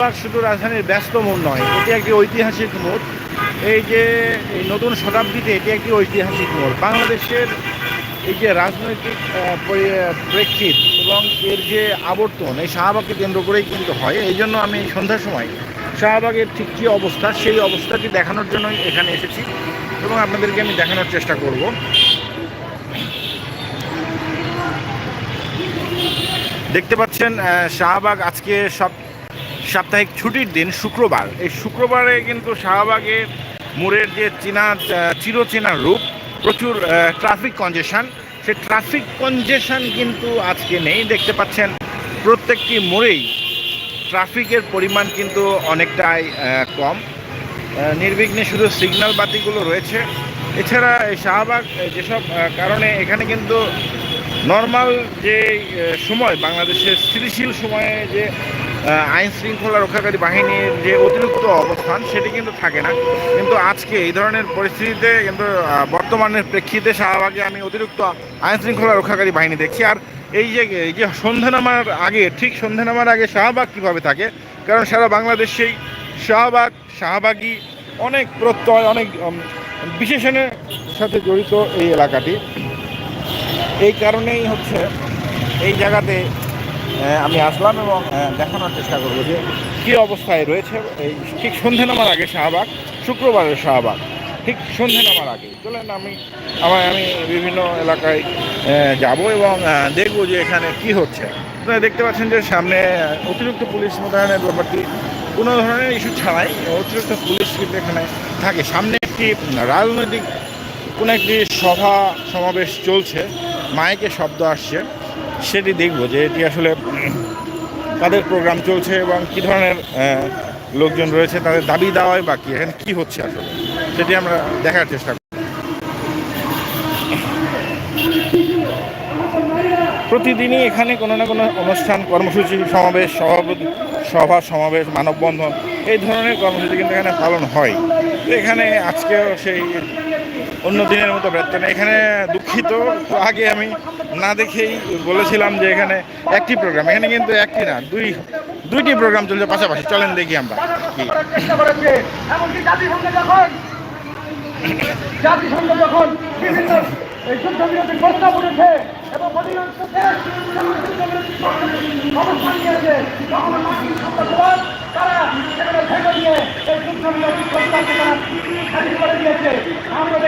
শুধু রাজধানীর ব্যস্ত মোড় নয়, এটি একটি ঐতিহাসিক মোড়। এই যে এই নতুন শতাব্দীতে এটি একটি ঐতিহাসিক মোড়। বাংলাদেশের এই যে রাজনৈতিক প্রেক্ষিত এবং এর যে আবর্তন, এই শাহবাগকে কেন্দ্র করেই কিন্তু হয়। এই জন্য আমি সন্ধ্যার সময় শাহবাগের ঠিক কী অবস্থা, সেই অবস্থাটি দেখানোর জন্যই এখানে এসেছি এবং আপনাদেরকে আমি দেখানোর চেষ্টা করব। দেখতে পাচ্ছেন শাহবাগ আজকে সব সাপ্তাহিক ছুটির দিন শুক্রবার। এই শুক্রবারে কিন্তু শাহবাগে মোড়ের যে চীনা চিরচেনা রূপ, প্রচুর ট্রাফিক কনজেশন সে ট্রাফিক কনজেশন কিন্তু আজকে নেই, দেখতে পাচ্ছেন প্রত্যেকটি মোড়েই ট্রাফিকের পরিমাণ কিন্তু অনেকটাই কম। নির্বিঘ্নে শুধু সিগন্যাল বাতিগুলো রয়েছে। এছাড়া শাহবাগ যেসব কারণে এখানে কিন্তু নর্মাল যে সময়, বাংলাদেশের স্থিতিশীল সময়ে যে আইন শৃঙ্খলা রক্ষাকারী বাহিনীর যে অতিরিক্ত অবস্থান, সেটি কিন্তু থাকে না। কিন্তু আজকে এই ধরনের পরিস্থিতিতে কিন্তু বর্তমানের প্রেক্ষিতে শাহবাগে আমি অতিরিক্ত আইন শৃঙ্খলা রক্ষাকারী বাহিনী দেখছি। আর এই যে এই যে সন্ধে নামার আগে, ঠিক সন্ধে নামার আগে শাহবাগ কীভাবে থাকে? কারণ সারা বাংলাদেশেই শাহবাগ শাহবাগী অনেক প্রত্যয়, অনেক বিশেষণের সাথে জড়িত এই এলাকাটি। এই কারণেই হচ্ছে এই জায়গাতে আমি আসলাম এবং দেখানোর চেষ্টা করব যে কী অবস্থায় রয়েছে। এই ঠিক সন্ধে নামার আগে শাহবাগ, শুক্রবারের শাহবাগ, ঠিক সন্ধে নামার আগে। চলেন আমি আমার আমি বিভিন্ন এলাকায় যাব এবং দেখব যে এখানে কি হচ্ছে। আপনারা দেখতে পাচ্ছেন যে সামনে অতিরিক্ত পুলিশ মোতায়েনের ব্যাপারটি কোনো ধরনের ইস্যু ছাড়াই অতিরিক্ত পুলিশ কিন্তু এখানে থাকে। সামনে একটি রাজনৈতিক, কোনো একটি সভা, সমাবেশ চলছে। মাইকে শব্দ আসছে। সেটি দেখব যে এটি আসলে তাদের প্রোগ্রাম চলছে এবং কী ধরনের লোকজন রয়েছে, তাদের দাবি দাওয়াই বাকি। এখানে কী হচ্ছে আসলে? সেটি আমরা দেখার চেষ্টা করি প্রতিদিনই এখানে কোনো না কোনো অনুষ্ঠান, কর্মসূচি, সমাবেশ, সভাপতি, সভা, সমাবেশ, মানববন্ধন, এই ধরনের কর্মসূচি কিন্তু এখানে পালন হয়। এখানে আজকেও সেই অন্য দিনের মতো ব্যর্থ এখানে দুঃখিত। আগে আমি না দেখেই বলেছিলাম যে এখানে একটি প্রোগ্রাম এখানে কিন্তু একটি না, দুই, দুইটি প্রোগ্রাম চলছে পাশাপাশি। চলেন দেখি আমরা কি। জাতিসংঘ যখন বিভিন্ন এই যুদ্ধ বিরতির প্রস্তাব উঠেছে এবং অধিকাংশ দেশ অবস্থান নিয়েছে তখন মার্কিন সাম্রাজ্যবাদ তারা সেখানে ভেঙে দিয়ে এই যুদ্ধ বিরতির প্রস্তাবকে তারা খারিজ করে দিয়েছে। আমরা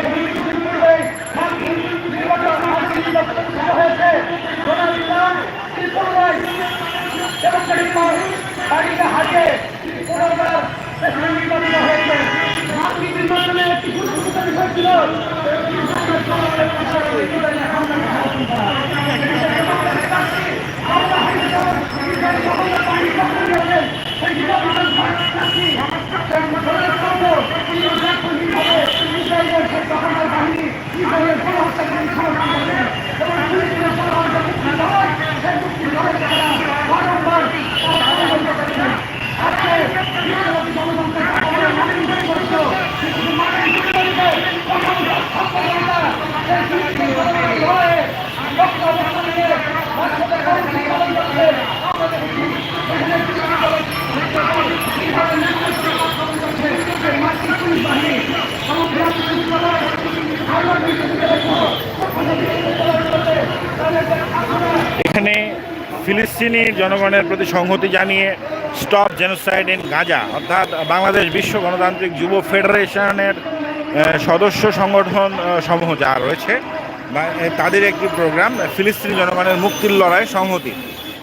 হয়েছে একটি গুরুত্বপূর্ণ বিষয় ছিল এখানে ফিলিস্তিনি জনগণের প্রতি সংহতি জানিয়ে স্টপ জেনোসাইড ইন গাজা, অর্থাৎ বাংলাদেশ বিশ্ব গণতান্ত্রিক যুব ফেডারেশনের সদস্য সংগঠন সমূহ যা রয়েছে তাদের একটি প্রোগ্রাম, ফিলিস্তিনি জনগণের মুক্তির লড়াই সংহতি।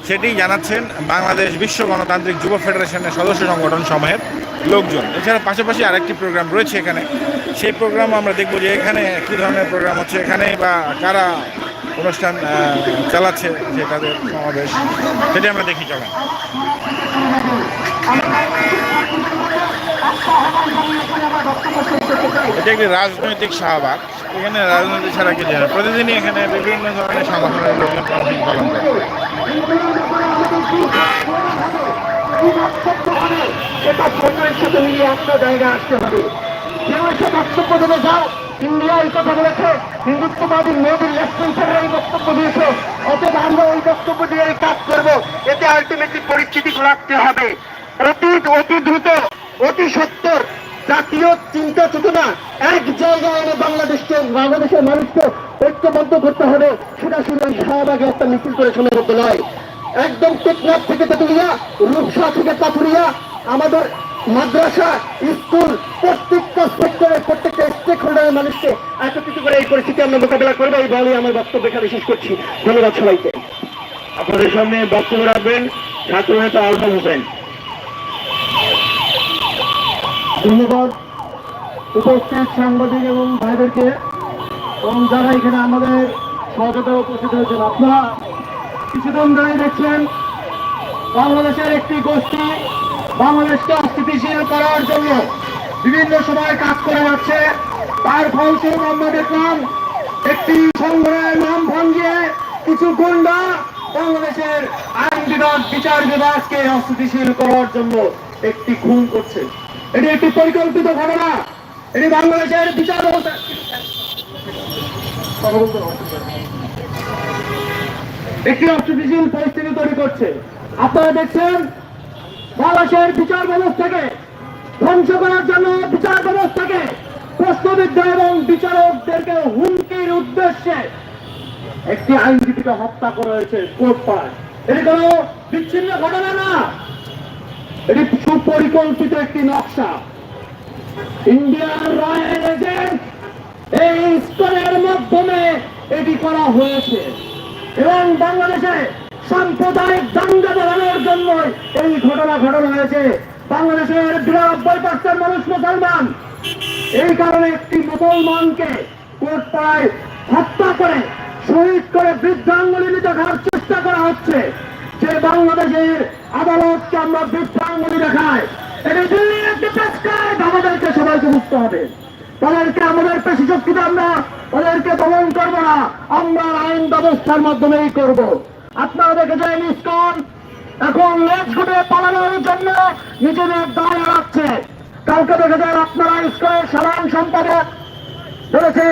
সেটি জানাচ্ছেন বাংলাদেশ বিশ্ব গণতান্ত্রিক যুব ফেডারেশনের সদস্য সংগঠন সমূহের লোকজন। এছাড়া পাশাপাশি আরেকটি প্রোগ্রাম রয়েছে এখানে। সেই প্রোগ্রাম আমরা দেখব যে এখানে কী ধরনের প্রোগ্রাম হচ্ছে এখানে বা কারা অনুষ্ঠান চালাচ্ছে যে তাদের সমাবেশ। সেটি আমরা দেখি চলেন এটা একটি রাজনৈতিক শাহবাগ। এখানে রাজনৈতিক ছাড়া কি জানে প্রতিদিনই এখানে বিভিন্ন ধরনের সংগঠনের লোকজন কর্মসূচি পালন করে। এটা সময়ের সাথে মিলিয়ে একটা জায়গা আসতে হবে। যেমন বক্তব্য দেবে, যাও। ইন্ডিয়া এই কথা বলেছে। হিন্দুত্ববাদী মোদীর লেফটেন্যান্ট এই বক্তব্য দিয়েছে। অতএব আমরা ওই বক্তব্য দিয়ে এই কাজ করব। এতে আলটিমেটলি পরিস্থিতি ঘোরাতে হবে। অতি অতি দ্রুত, অতি সত্তর, জাতীয় চিন্তা চেতনা এক জায়গায় এনে বাংলাদেশকে, বাংলাদেশের মানুষকে ঐক্যবদ্ধ করতে হবে। সেটা শুধু শাহবাগে একটা মিছিল করে সীমাবদ্ধ নয়। একদম টেকনাফ থেকে তেতুলিয়া, রূপসা থেকে পাথুরিয়া, আমাদের মাদ্রাসা স্কুল প্রত্যেকটা সেক্টরের প্রত্যেকটা স্টেক হোল্ডারের মানুষকে একত্রিত করে এই পরিস্থিতি আমরা মোকাবেলা করব। এই বলে আমার বক্তব্য এখানে শেষ করছি। ধন্যবাদ সবাইকে। আপনাদের সামনে বক্তব্য রাখবেন ছাত্র নেতা আলফাজ হোসেন। ধন্যবাদ। উপস্থিত সাংবাদিক এবং ভাইদেরকে এবং যারা এখানে আমাদের সহযোগিতা উপস্থিত হয়েছেন আপনারা কিছুদিন ধরে দেখছেন বাংলাদেশের একটি গোষ্ঠী বাংলাদেশকে অস্থিতিশীল করার জন্য বিভিন্ন সময় কাজ করে যাচ্ছে। তার ফলস্বরূপ আমরা দেখলাম, একটি সংগ্রহের নাম ভাঙ্গিয়ে কিছু গুন্ডা বাংলাদেশের আইন বিভাগ, বিচার বিভাগকে অস্থিতিশীল করার জন্য একটি খুন করছে। এটি একটি পরিকল্পিত ঘটনা। এটি বাংলাদেশের বিচার ব্যবস্থা। একটি অস্থিতিশীল পরিস্থিতি তৈরি করছে। আপনারা দেখছেন বাংলাদেশের বিচার ব্যবস্থাকে ধ্বংস করার জন্য বিচার ব্যবস্থাকে প্রশ্নবিদ্ধ এবং বিচারকদেরকে হুমকির উদ্দেশ্যে একটি আইনজীবীকে হত্যা করা হয়েছে কোর্ট পাড়ায়। এটি কোনো বিচ্ছিন্ন ঘটনা না। এটি সুপরিকল্পিত একটি নকশা। ইন্ডিয়ান রয়্যাল এজেন্ট এই স্তরের মাধ্যমে এটি করা হয়েছে। এবং বাংলাদেশে সাম্প্রদায়িক দাঙ্গা বাড়ানোর জন্য এই ঘটনা ঘটানো হয়েছে। বাংলাদেশের বিরানব্বই পার্সেন্ট মানুষ মুসলমান। এই কারণে একটি মুসলমানকে কোর্ট পাড়ায় হত্যা করে, শহীদ করে বৃদ্ধাঙ্গুলি দেখার চেষ্টা করা হচ্ছে। যে বাংলাদেশের আদালতকে আমরা বৃদ্ধাঙ্গুলি প্রেসক্রাইব আমাদেরকে সবাইকে বুঝতে হবে। তাদেরকে আমাদের পেশি শক্তিতে আমরা তাদেরকে দমন করব না, আমরা আইন ব্যবস্থার মাধ্যমেই করব। আপনারা দেখেছেন ইস্কন এখন লেজ গুটে পালানোর জন্য নিজেদের দাঁড়িয়ে রাখছে। কালকে দেখেছেন আপনারা ইস্কনের সাধারণ সম্পাদক। বলেছে,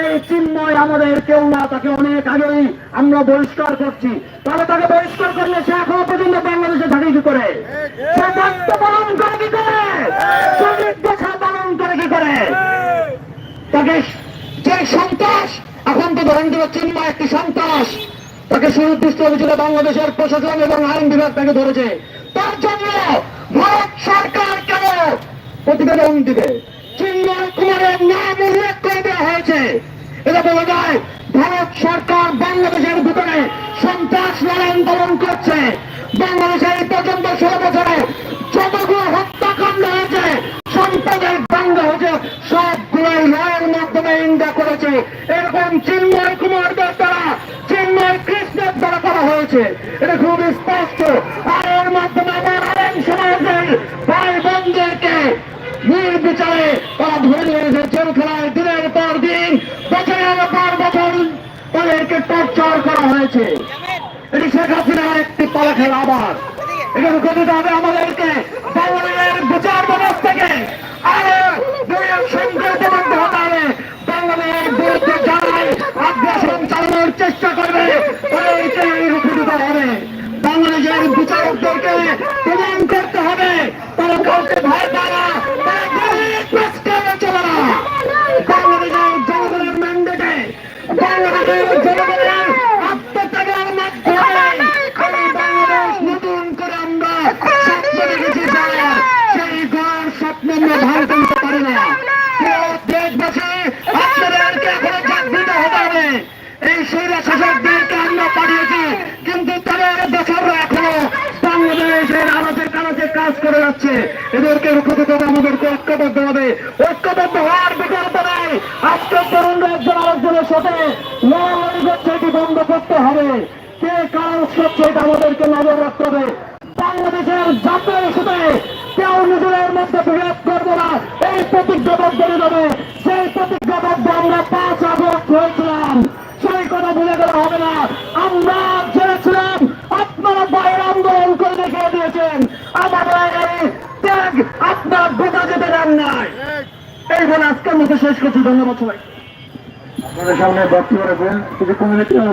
এই চিন্ময় আমাদের কেউ না, তাকে অনেক আগেই আমরা বহিষ্কার করছি। তাহলে তাকে বহিষ্কার করলে সে এখনও পর্যন্ত বাংলাদেশে থাকে কি করে? সে দায়িত্ব পালন করে কি করে? শহীদ পালন করে কি করে? তাকে যে সন্ত্রাস, এখন তো ধরেন চিন্ময় একটি সন্ত্রাস। তাকে সুনির্দিষ্ট অভিযোগে বাংলাদেশের প্রশাসন এবং আইন বিভাগ তাকে ধরেছে। তার জন্য ভারত সরকার কেন প্রতিবেদন দিবে? চিন্ময় কুমারের নাম উল্লেখ করে দেওয়া হয়েছে। এটা বলা যায়, ভারত সরকার বাংলাদেশের ভিতরে সন্ত্রাস লড়াই করছে। বাংলাদেশের এই টর্চার করা হয়েছে। এটি শেখ হাসিনার একটি পালা খেলা আবার এখানে গঠিত হবে আমাদেরকে। বাংলাদেশের বিচার হতে হবে। বাংলাদেশের বাংলাদেশের বিচারকদেরকে প্রমাণ করতে হবে। তারা কাউকে ভয় পায় না তারা গরিব প্রেসক্রাইবে চলে না বাংলাদেশের জনগণের ম্যান্ডেটে বাংলাদেশের জনগণের আত্মত্যাগের মাধ্যমে এই বাংলাদেশ নতুন করে আমরা স্বপ্ন দেখেছি স্যার সেই ঘর স্বপ্ন আমরা ভারত নিতে পারি না প্রিয় দেশবাসী আপনাদেরকে এখনও জাগৃত হতে হবে এই স্বৈরা শাসকদেরকে আমরা পাঠিয়েছি কিন্তু তাদের বছররা এখনও বাংলাদেশের আনাচে কানাচে কাজ এদেরকে রুখে দিতে আমাদেরকে ঐক্যবদ্ধ হবে। ঐক্যবদ্ধ হওয়ার বিকল্প নেই। আজকে তরুণরা একজন আরেকজনের সাথে লড়াই করছে এটি বন্ধ করতে হবে। কে কারণ করছে এটা আমাদেরকে নজর রাখতে হবে। বাংলাদেশের জাতীয় ইস্যুতে কেউ নিজেদের মধ্যে বিরোধ করব না। এই প্রতিজ্ঞাবদ্ধ দেবে সেই প্রতিজ্ঞাবদ্ধ আমরা পাঁচ আগস্ট হয়েছিলাম। সেই কথা ভুলে গেলে হবে না। আমরা জেনেছিলাম আপনারা বাইরে আন্দোলন করে দেখিয়ে দিয়েছেন আমাদের এই ত্যাগ আপনার গোটা যেতে দেন নাই এই বলে শেষ করছি ধন্যবাদ সবাই আপনাদের সামনে বক্তব্য রাখবেন। কিছুক্ষণ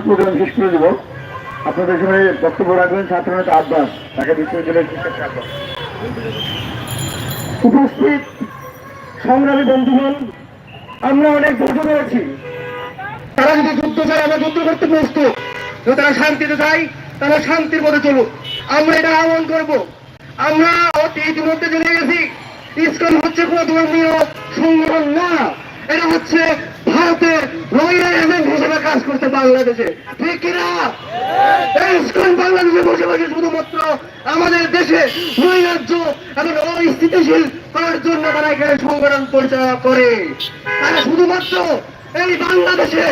প্রোগ্রাম শেষ করে দেবো। আপনাদের সামনে বক্তব্য রাখবেন নেতা আব্বাস ঢাকা বিশ্ববিদ্যালয়ের শিক্ষার্থী উপস্থিত সংগ্রামী বন্ধুগণ, আমরা অনেক ধৈর্য ধরেছি। তারা যদি যুদ্ধ চায় আমরা যুদ্ধ করতে প্রস্তুত। যদি তারা শান্তিতে চায় তারা শান্তির পথে চলুক। আমরা এটা আহ্বান করব। আমরা ইতিমধ্যে জেনে গেছি, ইসকন হচ্ছে কোনো ধর্মীয় সংগঠন না। এটা হচ্ছে ভারতের রয়্যাল এজেন্ট হিসেবে কাজ করতে বাংলাদেশে। ঠিক কিনা ইসকন বাংলাদেশে বসে বসে শুধুমাত্র আমাদের দেশে নৈরাজ্য এবং অস্থিতিশীল করার জন্য তারা এখানে সংগঠন পরিচালনা করে। তারা শুধুমাত্র এই বাংলাদেশে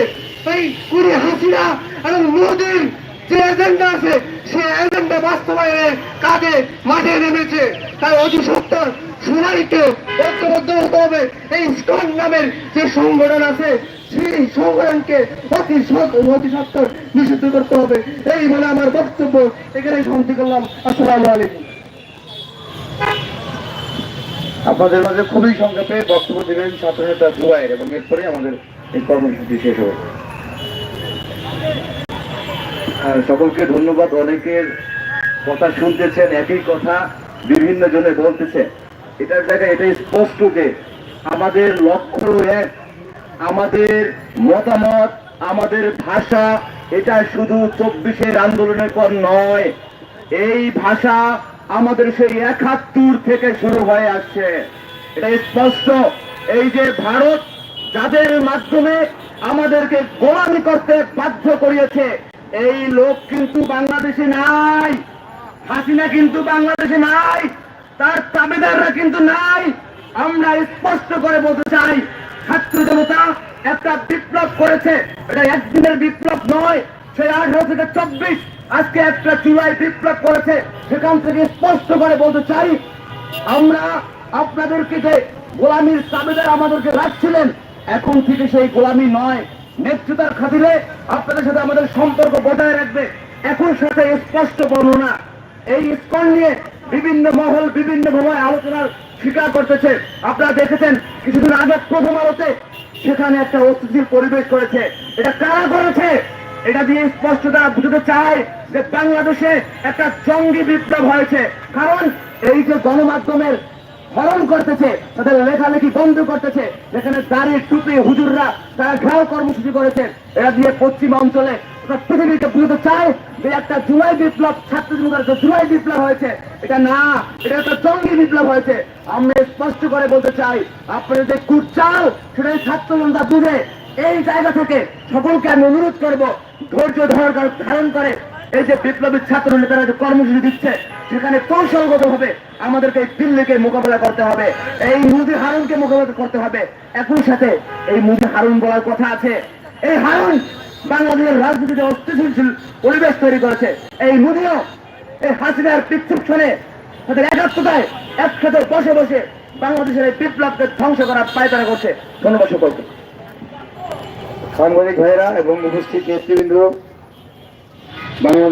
এই কুড়ি হাসিনা এবং মোদীর যে এজেন্ডা আছে সে এজেন্ডা বাস্তবায়নে কাজে মাঠে নেমেছে। তাই অতি সত্তর সবাইকে ঐক্যবদ্ধ হতে হবে। এই স্কন নামের যে সংগঠন আছে, সেই সংগঠনকে অতি অতি সত্তর নিষিদ্ধ করতে হবে। এই বলে আমার বক্তব্য এখানে সমাপ্তি করলাম। আসসালামু আলাইকুম। আপনাদের মাঝে খুবই সংক্ষেপে বক্তব্য দেবেন ছাত্র নেতা জুবাইর, এবং এরপরে আমাদের এই কর্মসূচি শেষ হবে। সকলকে ধন্যবাদ। অনেকের কথা শুনতেছেন, একই কথা বিভিন্ন জনে বলতেছে। এটার জায়গায় এটাই স্পষ্ট যে আমাদের লক্ষ্য এক, আমাদের মতামত, আমাদের ভাষা, এটা শুধু চব্বিশের আন্দোলনের পর নয়, এই ভাষা আমাদের সেই একাত্তর থেকে শুরু হয়ে আসছে। এটা স্পষ্ট, এই যে ভারত যাদের মাধ্যমে আমাদেরকে গোলামি করতে বাধ্য করিয়েছে, এই লোক কিন্তু বাংলাদেশে নাই, হাসিনা কিন্তু বাংলাদেশে নাই তার তাবেদাররা কিন্তু নাই। আমরা স্পষ্ট করে বলতে চাই, ছাত্র জনতা, একটা বিপ্লব করেছে। এটা একদিনের বিপ্লব নয়, সেই আঠারো থেকে চব্বিশ, আজকে একটা জুলাই বিপ্লব করেছে। সেখান থেকে স্পষ্ট করে বলতে চাই, আমরা আপনাদেরকে যে গোলামির তাবেদার আমাদেরকে রাখছিলেন, এখন থেকে সেই গোলামি নয়। ন্যায্যতার খাতিরে আপনাদের সাথে আমাদের সম্পর্ক বজায় রাখবে। এখন সাথে স্পষ্ট বর্ণনা। এই ইস্কন নিয়ে বিভিন্ন মহল, বিভিন্ন সময় আলোচনার স্বীকার করতেছে। আপনারা দেখেছেন, কিছুদিন আগে প্রথম আলোতে সেখানে একটা অস্থিতিশীল পরিবেশ করেছে। এটা কারা করেছে? এটা দিয়ে স্পষ্ট তারা বুঝতে চায় যে বাংলাদেশে একটা জঙ্গি বিপ্লব হয়েছে। কারণ এই যে গণমাধ্যমের হরণ করতেছে, তাদের লেখালেখি বন্ধ করতেছে, যেখানে দাঁড়িয়ে টুপি হুজুররা তারা ঘেরাও কর্মসূচি করেছে এরা দিয়ে পশ্চিম অঞ্চলে অনুরোধ ধৈর্য ধারণ করে এই যে বিপ্লবী ছাত্র নেতারা যে কর্মসূচি দিচ্ছে, সেখানে কৌশলগত ভাবে আমাদেরকে এই দিল্লিকে মোকাবেলা করতে হবে, এই মুদি হারুনকে মোকাবেলা করতে হবে। একই সাথে এই মুদি হারুন বলার কথা আছে। এই হারুন বাংলাদেশের রাজনীতিতে অস্থিতিশীল পরিবেশ তৈরি করেছে। এই মুদিও এই হাসিনার পিচ্ছুক্ষণে তাদের একাত্মতায় একসাথে বসে বসে বাংলাদেশের এই বিপ্লবকে ধ্বংস করার পায়তারা করছে। ধন্যবাদ সকলকে। সাংবাদিক ভাইরা এবং উপস্থিত নেতৃবৃন্দ, বাংলাদেশ